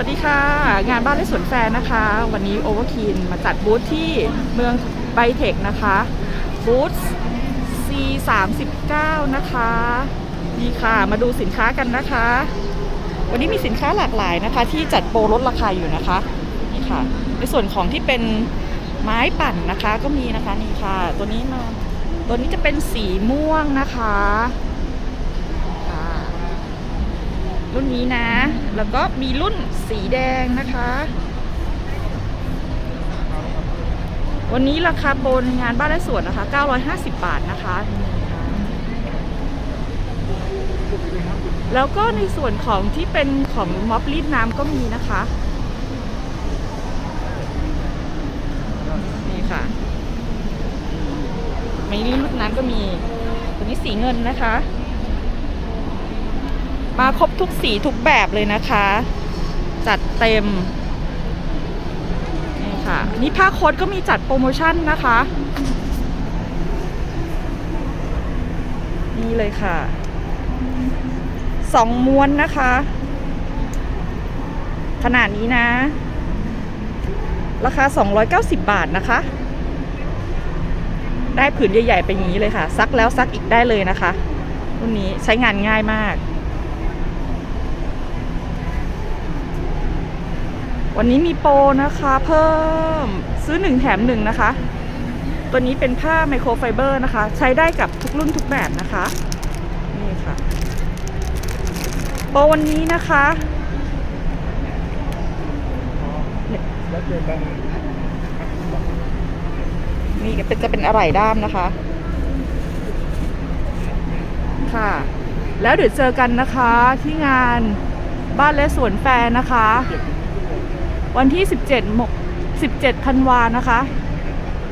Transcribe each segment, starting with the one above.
วัสดีค่ะ งานบ้านและสวนแฟร์นะคะ วันนี้โอเวอร์คีนมาจัดบูธที่เมืองไบเทคนะคะบูธ C 3 9 นะคะนี่ค่ะมาดูสินค้ากันนะคะ วันนี้มีสินค้าหลากหลายนะคะ ที่จัดโปรลดราคาอยู่นะคะนี่ค่ะ ในส่วนของที่เป็นไม้ปั่นนะคะก็มีนะคะนี่ค่ะ ตัวนี้มาตัวนี้จะเป็นสีม่วงนะคะ รุ่นนี้นะ แล้วก็มีรุ่นสีแดงนะคะ วันนี้ราคาโปรในงานบ้านและสวนนะคะ 950 บาทนะคะ แล้วก็ในส่วนของที่เป็นของม็อบรีดน้ำก็มีนะคะ นี่ค่ะไม่รีดน้ำก็มี ตัวนี้สีเงินนะคะ มาครบทุกสีทุกแบบเลยนะคะ จัดเต็มนี่ค่ะนี่ผ้าโค้ดก็มีจัดโปรโมชั่นนะคะ นี่เลยค่ะสองม้วนนะคะ ขนาดนี้นะ ราคา 290 บาทนะคะ ได้ผืนใหญ่ๆไปอย่างนี้เลยค่ะ ซักแล้วซักอีกได้เลยนะคะรุ่นนี้ใช้งานง่ายมาก วันนี้มีโปรนะคะเพิ่มซื้อ 1 แถม 1 นะคะ ตัวนี้เป็นผ้าไมโครไฟเบอร์นะคะ ใช้ได้กับทุกรุ่นทุกแบบนะคะ นี่ค่ะ โปรวันนี้นะคะนี่เป็นจะเป็นอะไรด้ามนะคะ ค่ะ แล้วเดี๋ยวเจอกันนะคะที่งานบ้านและสวนแฟร์นะคะ วันที่ 17มก17ธันวานะคะ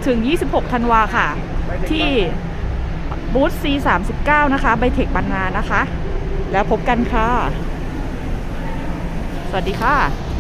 ถึง 26ธันวาค่ะ ที่บูธ C39 นะคะไบเทคบานนานะคะ แล้วพบกันค่ะ สวัสดีค่ะ